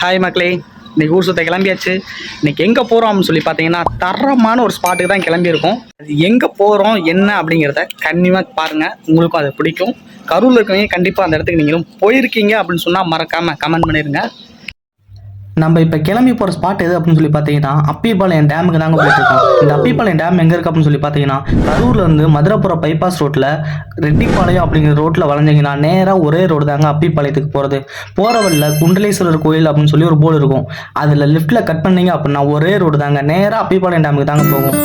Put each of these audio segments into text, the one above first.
Hi மக்களே இன்னைக்கு ஊர் சுத்த கிளம்பியாச்சு. இன்னைக்கு எங்கே போகிறோம்னு சொல்லி பார்த்தீங்கன்னா தரமான ஒரு ஸ்பாட்டுக்கு தான் கிளம்பியிருக்கோம். அது எங்கே போகிறோம் என்ன அப்படிங்கிறத கண்டிப்பாக பாருங்கள் உங்களுக்கும் அது பிடிக்கும். கரூரில் இருக்கவங்க கண்டிப்பாக அந்த இடத்துக்கு நீங்களும் போயிருக்கீங்க அப்படின்னு சொன்னால் மறக்காமல் கமெண்ட் பண்ணிடுங்க நம்ம இப்போ கிளம்பி போகிற ஸ்பாட் எது அப்படின்னு சொல்லி பார்த்தீங்கன்னா அப்பிபாளையம் டேமுக்கு தாங்க போயிட்டுருக்கோம் இந்த அப்பிபாளையம் டேம் எங்கே இருக்கு அப்படின்னு சொல்லி பார்த்தீங்கன்னா கரூர்லேருந்து மதுரைப்புறம் பைபாஸ் ரோட்டில் ரெட்டிப்பாளையம் அப்படிங்கிற ரோட்டில் வளைஞ்சிங்கன்னா நேராக ஒரே ரோடு தாங்க அப்பிப்பாளையத்துக்கு போகிறது போகிற வழியில் குண்டலேஸ்வரர் கோயில் அப்படின்னு சொல்லி ஒரு போர்டு இருக்கும். அதில் லெஃப்ட்டில் கட் பண்ணீங்க அப்படின்னா ஒரே ரோடு தாங்க. நேராக அப்பிபாளையம் டேமுக்கு தாங்க போகும்.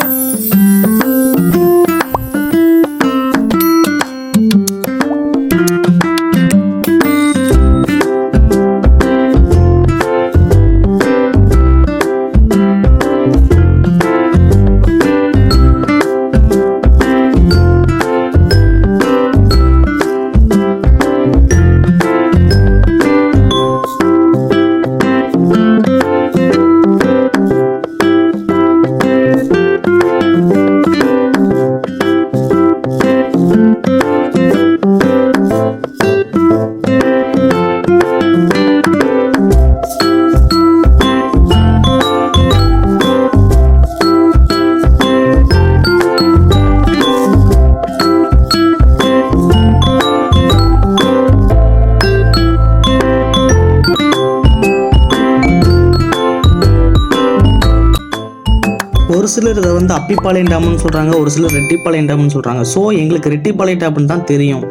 சிலர் இதை வந்து அப்பிப்பாளையம் டேம்னு சொல்கிறாங்க ஒரு சிலர் ரெட்டிப்பாளையம் டேம்னு சொல்கிறாங்க ஸோ எங்களுக்கு ரெட்டிப்பாளையம் டேம்னு தான் தெரியும்.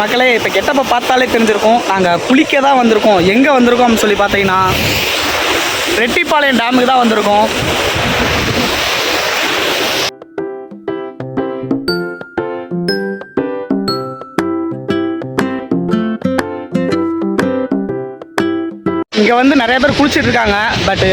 மக்களே இப்போ கெட்டப்ப பார்த்தாலே தெரிஞ்சிருக்கும். நாங்கள் குளிக்க தான் வந்திருக்கோம். எங்கே வந்திருக்கோம் சொல்லி பார்த்தீங்கன்னா ரெட்டிப்பாளையம் டேமுக்கு தான் வந்திருக்கோம். இங்கே வந்து நிறைய பேர் குளிச்சுட்டு இருக்காங்க. பட்டு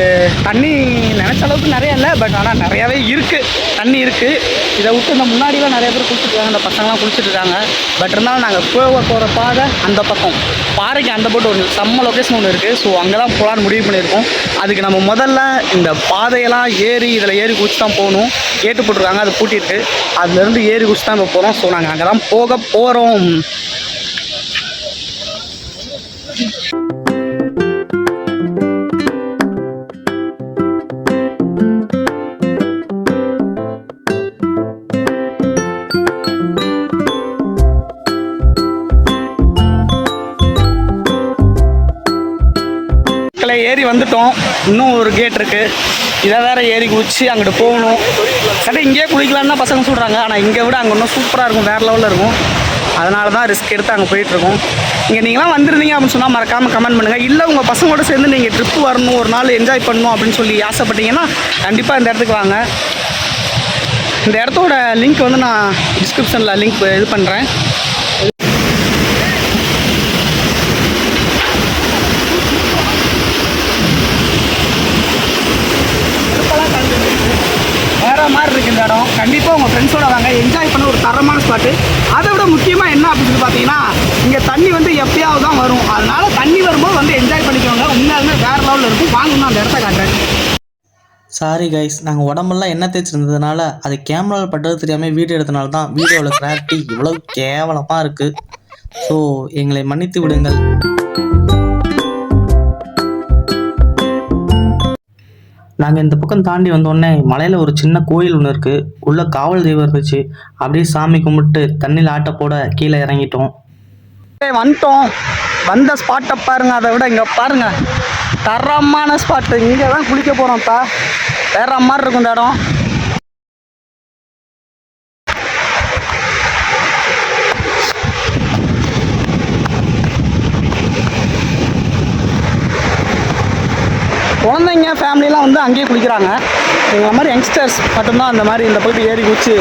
தண்ணி நினச்ச அளவுக்கு நிறைய இல்லை. பட் ஆனால் நிறையாவே இருக்குது தண்ணி இருக்குது இதை விட்டு இந்த முன்னாடிலாம் நிறைய பேர் குளிச்சுட்டு இருக்காங்க. இந்த பசங்களாம் குளிச்சுட்டு இருக்காங்க. பட் இருந்தாலும் நாங்கள் போக போகிற பாதை அந்த பக்கம். பாறைக்கு அந்த போட்டு ஒரு செம்ம லொக்கேஷன் ஒன்று இருக்குது ஸோ அங்கே தான் போகலான்னு முடிவு பண்ணியிருக்கோம். அதுக்கு நம்ம முதல்ல இந்த பாதையெல்லாம் ஏறி இதில் ஏறி குளிச்சு தான் போகணும். கேட்டு போட்டிருக்காங்க. அது பூட்டியிருக்கு. அதுலேருந்து ஏறி குளிச்சு தான் இப்போ போகிறோம் ஸோ நாங்கள் அங்கே தான் போக போகிறோம் வந்துட்டோம். இன்னும் ஒரு கேட் இருக்குது இதை வேறு ஏறி குளிச்சு அங்கிட்டு போகணும். சரி இங்கேயே குளிக்கலான்னு தான் பசங்க சொல்கிறாங்க ஆனால் இங்கே விட அங்கே இன்னும் சூப்பராக இருக்கும். வேறு லெவலில் இருக்கும். அதனால தான் ரிஸ்க் எடுத்து அங்கே போயிட்டுருக்கோம் இங்கே நீங்களாம் வந்திருந்தீங்க அப்படின்னு சொன்னால் மறக்காமல் கமெண்ட் பண்ணுங்கள் இல்லை உங்கள் பசங்களோட சேர்ந்து நீங்கள் ட்ரிப்பு வரணும். ஒரு நாள் என்ஜாய் பண்ணணும் அப்படின்னு சொல்லி ஆசைப்பட்டீங்கன்னா கண்டிப்பாக இந்த இடத்துக்கு வாங்க. இந்த இடத்தோட லிங்க் வந்து நான் டிஸ்கிரிப்ஷனில் லிங்க் இது பண்ணுறேன் வேற மாதிரி இருக்கு இந்த இடம் கண்டிப்பாக உங்கள் ஃப்ரெண்ட்ஸோட வாங்க. என்ஜாய் பண்ண ஒரு தரமான ஸ்பாட்டு அதை விட முக்கியமாக என்ன அப்படின்னு சொல்லி பார்த்தீங்கன்னா இங்கே தண்ணி வந்து எப்பயாவது தான் வரும். அதனால தண்ணி வரும்போது வந்து என்ஜாய் பண்ணிக்கோங்க. உண்மையாலுமே வேறு லெவலில் இருக்கும். வாங்கணும் அந்த இடத்த காட்டுறேன். சாரி கைஸ் நாங்கள் உடம்பெல்லாம் என்ன தேய்ச்சிருந்ததுனால அது கேமராவில் பட்டது தெரியாமல் வீடியோ எடுத்தனால தான் வீடியோவில் கிளாரிட்டி இவ்வளோ கேவலமாக இருக்குது ஸோ எங்களை மன்னித்து விடுங்கள். நாங்கள் இந்த பக்கம் தாண்டி வந்தோடனே மலையில் ஒரு சின்ன கோயில் ஒன்று இருக்குது உள்ளே காவல் தெய்வம் இருந்துச்சு. அப்படியே சாமி கும்பிட்டு தண்ணியில் ஆட்ட போட கீழே இறங்கிட்டோம். வந்துட்டோம். வந்த ஸ்பாட்டை பாருங்க அதை விட இங்கே பாருங்க. தரமான ஸ்பாட்டு இங்கே தான் குளிக்க போகிறோம்ப்பா வேற மாதிரி இருக்கும் இந்த இடம். குழந்தைங்க ஃபேமிலிலாம் வந்து அங்கேயே குளிக்கிறாங்க. எங்களை மாதிரி யங்ஸ்டர்ஸ் மட்டும்தான் அந்த மாதிரி இந்த போயிட்டு ஏறி குச்சி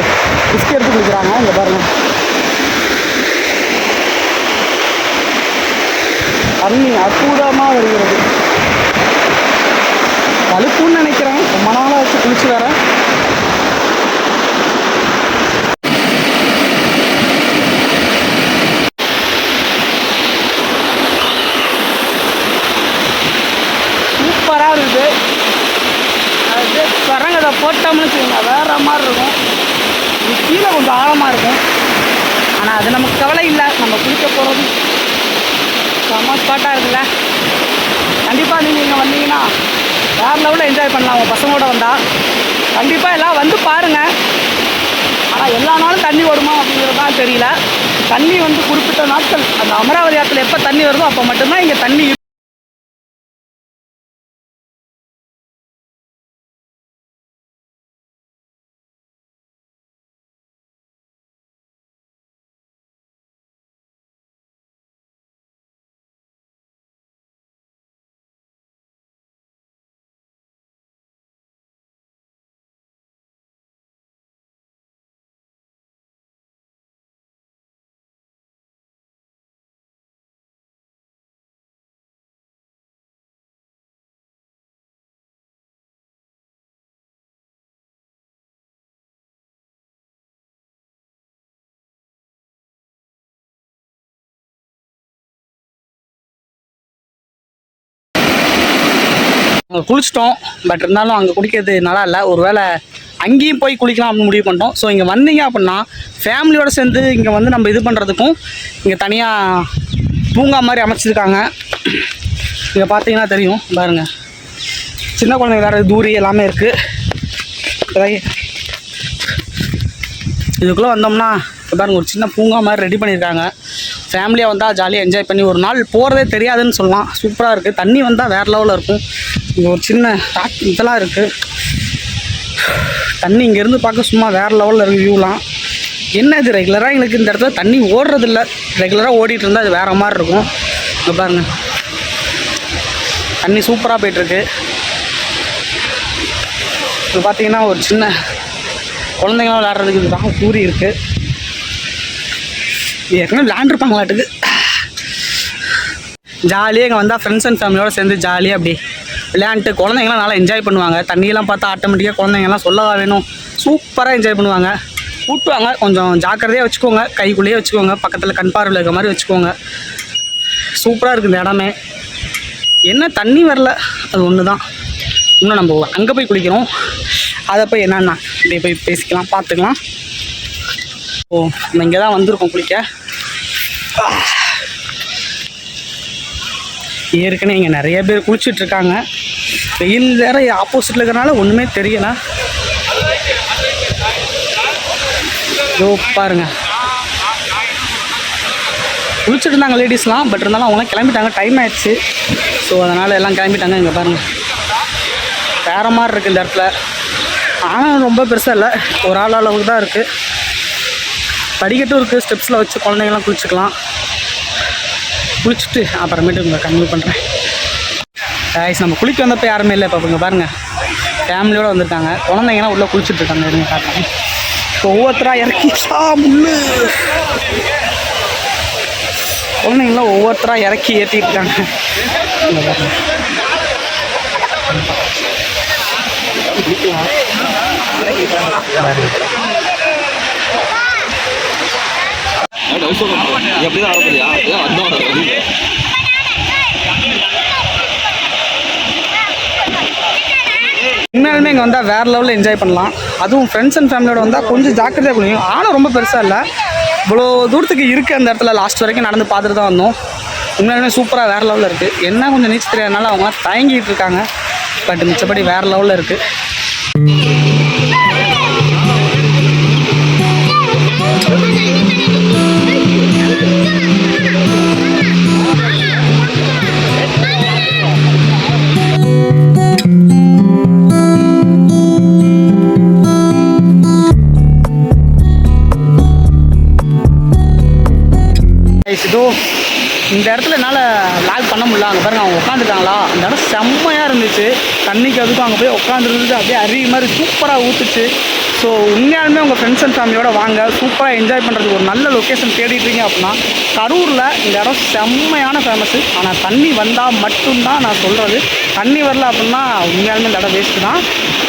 ரிஸ்க் எடுத்து குளிக்கிறாங்க. இங்கே பாருங்க. தண்ணி அற்புதமாக வருகிறது. வலுப்புன்னு நினைக்கிறேன். ரொம்ப நாளாக வச்சு குளிச்சு வரேன் மாதிரி இருக்குது அது வரங்கதை போட்டோம்னு வச்சுக்கோங்க வேற மாதிரி இருக்கும். இது கீழே கொஞ்சம் ஆழமாக இருக்கும். ஆனால் அது நமக்கு கவலை இல்லை. நம்ம குளிக்க போகிறது செம்ம ஸ்பாட்டாக இருக்குல்ல. கண்டிப்பாக கண்டிப்பாக நீங்கள் இங்கே வந்தீங்கன்னா வேறு லெவலில் என்ஜாய் பண்ணலாம். உங்கள் பசங்களோட வந்தால் கண்டிப்பாக எல்லாம் வந்து பாருங்கள் ஆனால் எல்லா நாளும் தண்ணி வருமா அப்படிங்கிறது தான் தெரியல. தண்ணி வந்து குறிப்பிட்ட நாட்கள் அந்த அமராவதி ஆற்றுல எப்போ தண்ணி வருதோ அப்போ மட்டும்தான் இங்கே தண்ணி அங்கே குளிச்சிட்டோம். பட் இருந்தாலும் அங்கே குளிக்கிறது நல்லா இல்லை. ஒருவேளை அங்கேயும் போய் குளிக்கலாம் அப்படின்னு முடிவு பண்ணிட்டோம். ஸோ இங்கே வந்தீங்க அப்படின்னா ஃபேமிலியோடு சேர்ந்து இங்கே வந்து நம்ம இது பண்ணுறதுக்கும் இங்கே தனியாக பூங்கா மாதிரி அமைச்சிருக்காங்க. இங்கே பார்த்தீங்கன்னா தெரியும். பாருங்க. சின்ன குழந்தைங்க விளையாடுற தூரி எல்லாமே இருக்குது இதுக்குள்ளே வந்தோம்னா இப்ப பாருங்க ஒரு சின்ன பூங்கா மாதிரி ரெடி பண்ணியிருக்காங்க. ஃபேமிலியாக வந்தால் ஜாலியாக என்ஜாய் பண்ணி ஒரு நாள் போகிறதே தெரியாதுன்னு சொல்லலாம். சூப்பராக இருக்குது தண்ணி வந்தால் வேறு லெவலில் இருக்கும். இங்கே ஒரு சின்ன டாக் இதெல்லாம் இருக்குது தண்ணி இங்கேருந்து பார்க்க சும்மா வேறு லெவலில் இருக்குது வியூலாம் என்ன இது ரெகுலராக எங்களுக்கு இந்த இடத்துல தண்ணி ஓடுறதில்ல. ரெகுலராக ஓடிட்டு இருந்தால் அது வேறு மாதிரி இருக்கும். இங்கே பாருங்க. தண்ணி சூப்பராக போயிட்டுருக்கு இது பார்த்தீங்கன்னா ஒரு சின்ன குழந்தைங்களாம் விளையாடுறதுக்கு இதுதான் கூறி இருக்குது ஏற்கனவே விளையாண்டுருப்பாங்களாட்டுக்கு. ஜாலியாக இங்கே வந்தால் ஃப்ரெண்ட்ஸ் அண்ட் ஃபேமிலியோடு சேர்ந்து ஜாலியாக அப்படி விளையாண்டுட்டு குழந்தைங்களாம் நல்லா என்ஜாய் பண்ணுவாங்க. தண்ணியெல்லாம் பார்த்தா ஆட்டோமேட்டிக்காக குழந்தைங்கலாம் சொல்லவா வேணும். சூப்பராக என்ஜாய் பண்ணுவாங்க. கூட்டுவாங்க. கொஞ்சம் ஜாக்கிரதையாக வச்சுக்கோங்க. கைக்குள்ளேயே வச்சுக்கோங்க. பக்கத்தில் கண் பார்வையில் இருக்க மாதிரி வச்சுக்கோங்க. சூப்பராக இருக்குது இந்த இடமே. என்ன தண்ணி வரல? அது ஒன்று தான் இன்னும் நம்ம அங்கே போய் குளிக்கிறோம். அதை போய் என்னென்னா இப்படி போய் பேசிக்கலாம் பார்த்துக்கலாம். ஓ நம்ம இங்கே தான் வந்திருக்கோம் குளிக்க. ஏற்கனவே இங்கே நிறைய பேர் குளிச்சுட்டு இருக்காங்க வெயில் வேற ஆப்போசிட்டில் இருக்கிறனால ஒன்றுமே தெரியல. இதோ பாருங்க. குளிச்சுட்டு இருந்தாங்க லேடிஸ்லாம் பட் இருந்தாலும் அவங்களாம் கிளம்பிட்டாங்க. டைம் ஆயிடுச்சு. ஸோ அதனால் எல்லாம் கிளம்பிட்டாங்க இங்கே பாருங்க. வேற மாதிரி இருக்குது இந்த இடத்துல. ஆனால் ரொம்ப பெருசாக இல்லை. ஒரு ஆள் அளவுக்கு தான் இருக்குது படிக்கட்டும் இருக்குது ஸ்டெப்ஸில் வச்சு குழந்தைங்கலாம் குளிச்சுக்கலாம். குளிச்சுட்டு அப்புறமேட்டு உங்களை கன்வியூ பண்ணுறேன் காய்ஸ் நம்ம குளிக்க வந்தப்போ யாருமே இல்லை. இப்போ இங்கே பாருங்கள் ஃபேமிலியோடு வந்திருக்காங்க குழந்தைங்கலாம் உள்ளே குளிச்சுட்டு இருக்காங்க இருங்க காட்டுறேன் இப்போ ஒவ்வொருத்தராக இறக்கி சா முள்ளு. குழந்தைங்களாம் ஒவ்வொருத்தராக இறக்கி ஏற்றிட்டு இருக்காங்க. Thank you. வந்தோம் உண்மையாலுமே இங்கே வந்தால் வேறு லெவலில் என்ஜாய் பண்ணலாம். அதுவும் ஃப்ரெண்ட்ஸ் அண்ட் ஃபேமிலியோட வந்தால் கொஞ்சம் ஜாக்கிரதையாக குளிக்கும் ஆளும் ரொம்ப பெருசாக இல்லை. இவ்வளோ தூரத்துக்கு இருக்குது அந்த இடத்துல லாஸ்ட் வரைக்கும் நடந்து பார்த்துட்டு தான் வந்தோம். உண்மையாலுமே சூப்பராக வேறு லெவலில் இருக்குது என்ன கொஞ்சம் நீச்சல் தெரியாதனால அவங்க தயங்கிட்டு இருக்காங்க. பட் மிச்சப்படி வேறு லெவலில் இருக்குது இந்த இடத்துல என்னால் லாக் பண்ண முடியல. அங்கே பாருங்க அவங்க உட்காந்துட்டாங்களா அந்த இடம் செம்மையாக இருந்துச்சு. தண்ணிக்கு அதுக்கும் அங்கே போய் உட்காந்துருந்துச்சு அப்படியே அருவி மாதிரி சூப்பராக ஊற்றுச்சு ஸோ உண்மையாலுமே உங்கள் ஃப்ரெண்ட்ஸ் அண்ட் ஃபேமிலியோட வாங்க. சூப்பராக என்ஜாய் பண்ணுறதுக்கு ஒரு நல்ல லொக்கேஷன் தேடிட்டுருங்க இருக்கீங்க அப்படின்னா கரூரில் இந்த இடம் செம்மையான ஃபேமஸு ஆனால் தண்ணி வந்தால் மட்டும்தான் நான் சொல்கிறது தண்ணி வரல அப்படின்னா உண்மையாலுமே இந்த இடம் வேஸ்ட்டு தான்.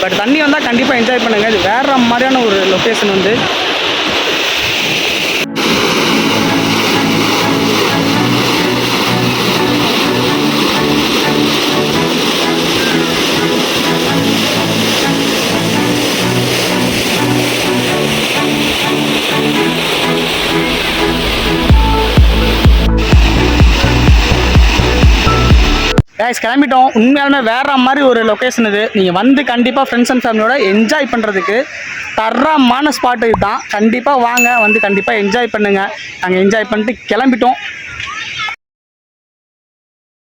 பட் தண்ணி வந்தால் கண்டிப்பாக என்ஜாய் பண்ணுங்கள் இது வேறு மாதிரியான ஒரு லொக்கேஷன் வந்து. கைஸ் கிளம்பிட்டோம். உண்மையாலுமே வேற மாதிரி ஒரு லொக்கேஷன் இது. நீங்கள் வந்து கண்டிப்பாக ஃப்ரெண்ட்ஸ் அண்ட் ஃபேமிலியோட என்ஜாய் பண்ணுறதுக்கு தரமான ஸ்பாட்டு இதுதான். கண்டிப்பாக வாங்க வந்து கண்டிப்பாக என்ஜாய் பண்ணுங்கள் நாங்கள் என்ஜாய் பண்ணிட்டு கிளம்பிட்டோம்.